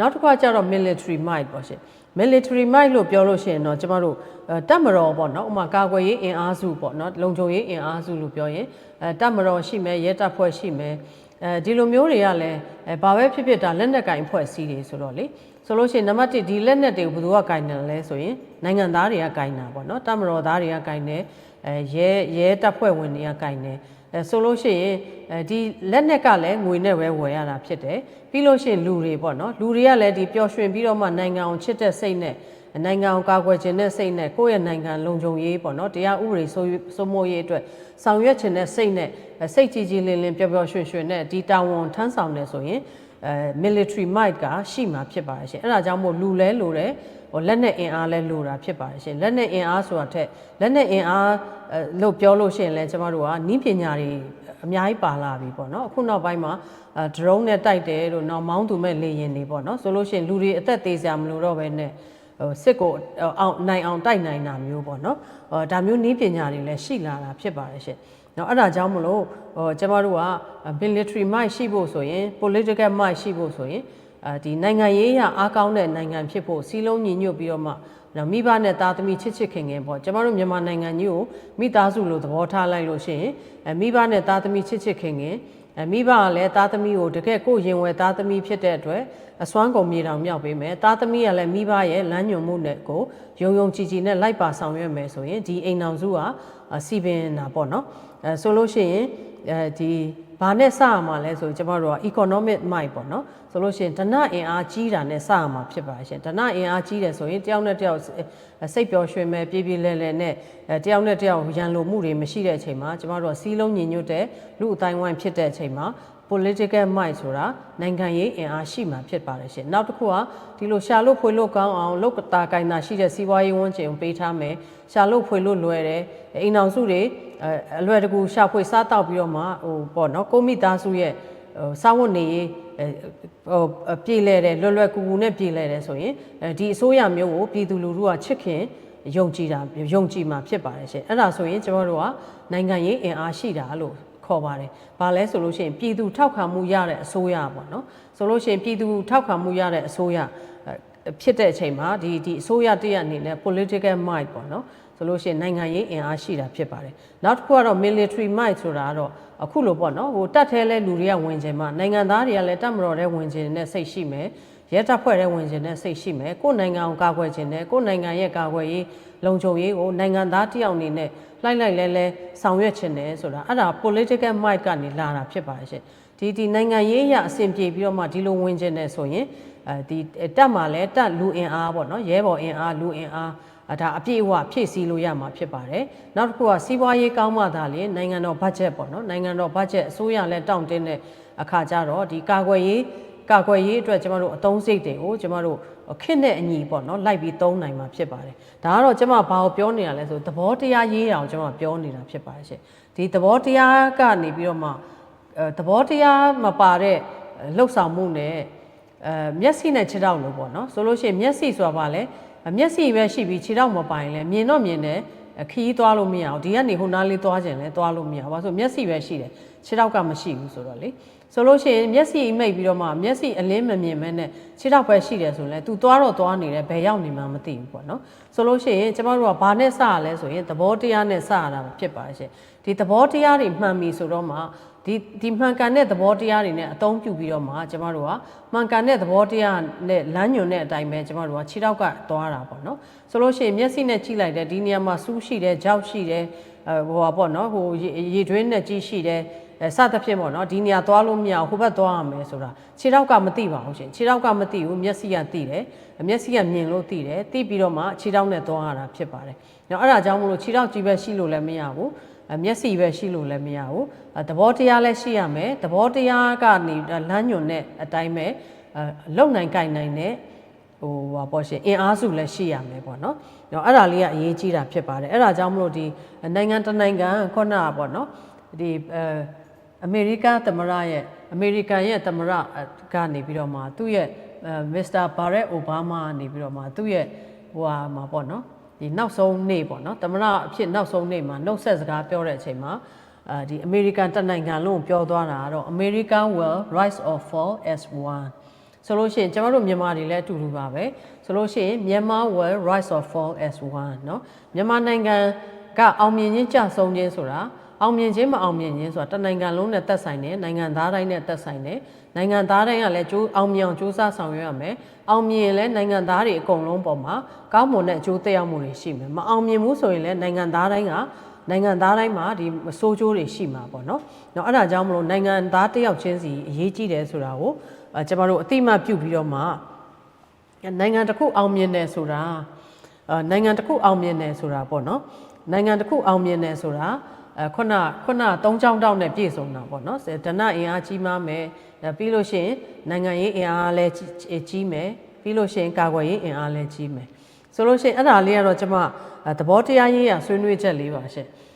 နောက်တစ်ခါကျတော့ military might ပေါ့ရှင် military might လို့ပြောလို့ရှိရင်တော့ကျမတို့အဲတပ်မတော်ပေါ့နော်ဥပမာကာကွယ်ရေးအင်အားစုပေါ့နော်လုံခြုံရေးအင်အားစုလို့ပြောရင်အဲတပ်မတော်ရှိမယ်ရဲတပ်ဖွဲ့ရှိမယ်အဲဒီလိုမျိုးတွေကလည်းအဲဘာပဲဖြစ်ဖြစ်ဒါလက်နက်ကင်ဖွဲ့စည်းတွေဆိုတော့လေဆိုလို့ရှိရင်နံပါတ်1ဒီလက်နက်တွေကိုဘယ်သူကကင်တယ်လဲဆိုရင်နိုင်ငံသားတွေကကင်တာပေါ့နော်တပ်မတော်သားတွေကကင်တယ် အဲရဲရဲတပ်ဖွဲ့ဝင်တွေကကင်တယ်အဲဆိုလို့ရှိရင်အဲဒီလက်နက်ကလည်းငွေနဲ့ပဲဝယ်ရတာဖြစ်တယ်ပြီးလို့ရှိရင်လူတွေပေါ့နော်လူတွေကလည်းဒီပျော်ရွှင်ပြီးတော့မှနိုင်ငံအောင်ချစ်တဲ့စိတ်နဲ့နိုင်ငံအောင်ကာကွယ်ခြင်းနဲ့စိတ်နဲ့ကိုယ့်ရဲ့နိုင်ငံလုံခြုံရေးပေါ့နော်တရားဥပဒေစိုးစိုးမိုးရေးအတွက်ဆောင်ရွက်ခြင်းနဲ့စိတ်နဲ့စိတ်ကြည်ကြည်လင်လင်ပျော်ပျော်ရွှင်ရွှင်နဲ့ဒီတာဝန်ထမ်းဆောင်နေဆိုရင်အဲ military might ကရှိမှာဖြစ်ပါတယ်ရှင်အဲ့ဒါကြောင့်မို့လူလဲလိုတယ် ဟိုလက်နဲ့အင်အားလဲလိုတာဖြစ်ပါတယ်ရှင်လက်နဲ့အင်အားဆိုတာထက်လက်နဲ့အင်အားလို့ပြောလို့ရှိရင်လဲကျမတို့ကနီးပညာတွေအများကြီးပါလာပြီပေါ့နော်အခုနောက်ပိုင်းမှာအဲ drone နဲ့တိုက်တယ်လို့နောက်မောင်းသူမဲ့လေယာဉ်တွေပေါ့နော်ဆိုလို့ရှိရင်လူတွေအသက်သေးစရာမလိုတော့ဘဲနဲ့ဟိုစစ်ကိုအောင်နိုင်အောင်တိုက်နိုင်တာမျိုးပေါ့နော်ဟောဒါမျိုးနီးပညာတွေလည်းရှိလာတာဖြစ်ပါတယ်ရှင်နော်အဲ့ဒါကြောင့်မလို့ဟိုကျမတို့က military might ရှိဖို့ဆိုရင် political might ရှိဖို့ဆိုရင် အဲဒီနိုင်ငံရေးအရအားကောင်းတဲ့နိုင်ငံဖြစ်ဖို့စီလုံးညီညွတ်ပြီးတော့မှနော်မိဘနဲ့သားသမီးချစ်ချစ်ခင်ခင်ပေါ့ကျမတို့မြန်မာနိုင်ငံကြီးကိုမိသားစုလိုသဘောထားလိုက်လို့ရှိရင်အဲမိဘနဲ့သားသမီးချစ်ချစ်ခင်ခင်အဲမိဘကလည်းသားသမီးကိုတကယ်ကိုရင်ဝယ်သားသမီးဖြစ်တဲ့အတွက်အစွမ်းကုန်မြေတောင်မြောက်ပေးမယ်သားသမီးကလည်းမိဘရဲ့လမ်းညွှန်မှုနဲ့ကိုယုံယုံကြည်ကြည်နဲ့လိုက်ပါဆောင်ရွက်မယ်ဆိုရင်ဒီအိမ်အောင်စုကစီပင်တာပေါ့နော်အဲဆိုလို့ရှိရင် အဲဒီဘာနဲ့စရမှာလဲဆိုရင်ကျမတို့က economic might ပေါ့နော်ဆိုလို့ရှိရင်ဓနအင်အားကြီးတာနဲ့စရမှာဖြစ်ပါရှင်ဓနအင်အားကြီးတယ်ဆိုရင်တယောက်နဲ့တယောက်စိတ်ပျော်ရွှင်မဲ့ပြေးပြေးလဲလဲနဲ့တယောက်နဲ့တယောက်ရန်လိုမှုတွေမရှိတဲ့အချိန်မှာကျမတို့ကစီးလုံးညီညွတ်တဲ့လူအတိုင်းဝိုင်းဖြစ်တဲ့အချိန်မှာ political might ဆိုတာနိုင်ငံရေးအင်အားရှိမှဖြစ်ပါတယ်ရှင်နောက်တစ်ခုကဒီလိုရှာလို့ဖွေလို့ကောင်းအောင်လုတ်တာကိုင်တာရှိတဲ့စီးပွားရေးဝန်းကျင်ကိုပေးထားမယ်ရှာလို့ဖွေလို့လွယ်တယ်အိမ်အောင်စုတွေအလွယ်တကူရှာဖွေစားတောက်ပြီးတော့မှဟိုပေါ့နော်ကိုမိသားစုရဲ့ဟိုစားဝတ်နေရေးဟိုပြည်လဲတယ်လွယ်လွယ်ကူကူနဲ့ပြည်လဲတယ်ဆိုရင်ဒီအစိုးရမျိုးကိုပြည်သူလူထုကချစ်ခင်ယုံကြည်တာယုံကြည်မှာဖြစ်ပါတယ်ရှင်အဲ့ဒါဆိုရင်ကျွန်တော်တို့ကနိုင်ငံရေးအင်အားရှိတာလို့ ခေါ်ပါတယ်။ဘာလဲဆိုလို့ရှိရင်ပြည်သူထောက်ခံမှုရတဲ့အစိုးရပေါ့နော်။ဆိုလို့ရှိရင်ပြည်သူထောက်ခံမှုရတဲ့အစိုးရဖြစ်တဲ့အချိန်မှာဒီဒီအစိုးရတရက်အနေနဲ့ political might ပေါ့နော်။ဆိုလို့ရှိရင်နိုင်ငံရေးအင်အားရှိတာဖြစ်ပါတယ်။နောက်တစ်ခုကတော့ military might ဆိုတာကတော့အခုလိုပေါ့နော်။ဟိုတပ်ထဲလဲလူတွေကဝင်ခြင်းမှာနိုင်ငံသားတွေကလည်းတပ်မတော်ထဲဝင်ခြင်းနဲ့စိတ်ရှိမယ်။ ရဲတပ်ဖွဲ့ထဲဝင်ခြင်းနဲ့စိတ်ရှိမယ်။ကိုယ်နိုင်ငံကိုကာကွယ်ခြင်းနဲ့ကိုယ်နိုင်ငံရဲ့ကာကွယ်ရေးလုံခြုံရေးကိုနိုင်ငံသားတယောက်အနေနဲ့လိုက်လိုက်လဲလဲဆောင်ရွက်ခြင်းတယ်ဆိုတာအဲ့ဒါ political might ကနေလာတာဖြစ်ပါတယ်ရှင်ဒီဒီနိုင်ငံရေးအရအဆင်ပြေပြီးတော့မှဒီလိုဝင်ခြင်းတယ်ဆိုရင်အဲဒီတက်မှာလဲတက်လူအင်အားပေါ့နော်ရဲဘော်အင်အားလူအင်အားဒါအပြည့်အဝဖြည့်ဆည်းလို့ရမှာဖြစ်ပါတယ်နောက်တစ်ခုကစီးပွားရေးကောင်းမှသာလေနိုင်ငံတော်ဘတ်ဂျက်ပေါ့နော်နိုင်ငံတော်ဘတ်ဂျက်အစိုးရလည်းတောင့်တင်းတဲ့အခါကျတော့ဒီကာကွယ်ရေး ကာကွယ်ရေးအတွက်ကျမတို့အသုံးစိတ်တွေကိုကျမတို့ခင့်တဲ့အညီပေါ့နော်လိုက်ပြီးသုံးနိုင်မှာဖြစ်ပါတယ်ဒါကတော့ကျမဘာကိုပြောနေတာလဲဆိုသဘောတရားရေးတာကိုကျမပြောနေတာဖြစ်ပါတယ်ရှင်ဒီသဘောတရားကနေပြီးတော့မှအဲသဘောတရားမပါတဲ့လှုပ်ဆောင်မှုနဲ့အဲမျက်စိနဲ့ခြေထောက်လို့ပေါ့နော်ဆိုလို့ရှိရင်မျက်စိဆိုတာဘာလဲမျက်စိပဲရှိပြီးခြေထောက်မပိုင်လဲမြင်တော့မြင်တယ်ခီးသွားလို့မရအောင်ဒီကနေဟိုနားလေးသွားခြင်းလဲသွားလို့မရဘူးဘာလို့မျက်စိပဲရှိတယ် ခြေထောက်ကမရှိဘူးဆိုတော့လေဆိုလို့ရှိရင်မျက်စိမိတ်ပြီးတော့မှမျက်စိအလင်းမမြင်မဲနဲ့ခြေထောက်ပဲရှိတယ်ဆိုရင် तू သွားတော့သွားနေတယ်ဘယ်ရောက်နေမှမသိဘူးပေါ့နော်ဆိုလို့ရှိရင်ကျမတို့ကဘာနဲ့စရလဲဆိုရင်သဘောတရားနဲ့စရတာဖြစ်ပါရှင်ဒီသဘောတရားတွေမှန်ပြီဆိုတော့မှဒီဒီမှန်ကန်တဲ့သဘောတရားတွေနဲ့အသုံးပြုပြီးတော့မှကျမတို့ကမှန်ကန်တဲ့သဘောတရားနဲ့လမ်းညွန်တဲ့အတိုင်းပဲကျမတို့ကခြေထောက်ကသွားတာပေါ့နော်ဆိုလို့ရှိရင်မျက်စိနဲ့ကြည့်လိုက်တဲ့ဒီနေရာမှာစူးရှိတယ်ကြောက်ရှိတယ်အဲဟိုပါပေါ့နော်ဟိုရေတွင်းနဲ့ကြီးရှိတယ် အဲစသဖြင့်ပေါ့နော်ဒီနေရာသွားလို့မရဘူးဟိုဘက်သွားရမယ်ဆိုတာခြေထောက်ကမသိပါဘူးရှင်ခြေထောက်ကမသိဘူးမျက်စိကသိတယ်မျက်စိကမြင်လို့သိတယ်သိပြီးတော့မှခြေထောက်နဲ့သွားရတာဖြစ်ပါတယ်။နော်အဲ့ဒါကြောင့်မလို့ခြေထောက်ကြီးပဲရှိလို့လည်းမရဘူးမျက်စိပဲရှိလို့လည်းမရဘူးသဘောတရားလည်းရှိရမယ်သဘောတရားကနေလမ်းညွန်တဲ့အတိုင်းပဲလုံနိုင်ကြိုင်နိုင်တဲ့ဟိုပါပေါ့ရှင်အင်အားစုလည်းရှိရမယ်ပေါ့နော်။နော်အဲ့ဒါလေးကအရေးကြီးတာဖြစ်ပါတယ်။အဲ့ဒါကြောင့်မလို့ဒီနိုင်ငံတနိုင်ငံခုနကပေါ့နော်ဒီအဲ အမေရိကသမရရဲ့အမေရိကန်ရဲ့သမရကနေပြီးတော့မှသူ့ရဲ့မစ္စတာဘာရက်အိုဘားမားကနေပြီးတော့မှသူ့ရဲ့ဟိုဟာမှာပေါ့နော်ဒီနောက်ဆုံးနေ့ပေါ့နော်သမရအဖြစ်နောက်ဆုံးနေ့မှာနှုတ်ဆက်စကားပြောတဲ့အချိန်မှာအဲဒီအမေရိကန်တနိုင်ငံလုံးပြောသွားတာကတော့ American will rise or fall as one ဆိုလို့ရှိရင်ကျမတို့မြန်မာတွေလည်းအတူတူပါပဲဆိုလို့ရှိရင်မြန်မာ will rise or fall as one เนาะမြန်မာနိုင်ငံကအောင်မြင်ခြင်းကြဆုံးခြင်းဆိုတာ အောင်မြင်ခြင်းမအောင်မြင်ခြင်းဆိုတာတနိုင်ငံလုံးနဲ့သက်ဆိုင်တယ်နိုင်ငံသားတိုင်းနဲ့သက်ဆိုင်တယ်နိုင်ငံသားတိုင်းကလည်းကြိုးအောင်မြင်အောင်ကြိုးစားဆောင်ရွက်ရမယ်အောင်မြင်ရင်လည်းနိုင်ငံသားတွေအကုန်လုံးပေါ်မှာကောင်းမွန်တဲ့အကျိုးသက်ရောက်မှုတွေရှိမယ်မအောင်မြင်ဘူးဆိုရင်လည်းနိုင်ငံသားတိုင်းကနိုင်ငံသားတိုင်းမှာဒီစိုးကျိုးတွေရှိမှာပေါ့နော်။နော်အဲ့ဒါကြောင့်မလို့နိုင်ငံသားတစ်ယောက်ချင်းစီအရေးကြီးတယ်ဆိုတာကိုအဲကျွန်တော်တို့အတိအမှတ်ပြုပြီးတော့မှနိုင်ငံတစ်ခုအောင်မြင်တယ်ဆိုတာအဲနိုင်ငံတစ်ခုအောင်မြင်တယ်ဆိုတာပေါ့နော်။နိုင်ငံတစ်ခုအောင်မြင်တယ်ဆိုတာအဲ ခုနခုနသုံးချောင်းတောက်နဲ့ပြည့်စုံတာပေါ့နော်။ဒဏအင်အားကြီးမားမယ်။အဲပြီးလို့ရှိရင်နိုင်ငံရေးအင်အားလည်းကြီးကြီးမယ်။ပြီးလို့ရှိရင်ကာကွယ်ရေးအင်အားလည်းကြီးမယ်။ဆိုလို့ရှိရင်အဲ့ဒါလေးကတော့ကျွန်မအဲသဘောတရားရေးရဆွေးနွေးချက်လေးပါရှင့်။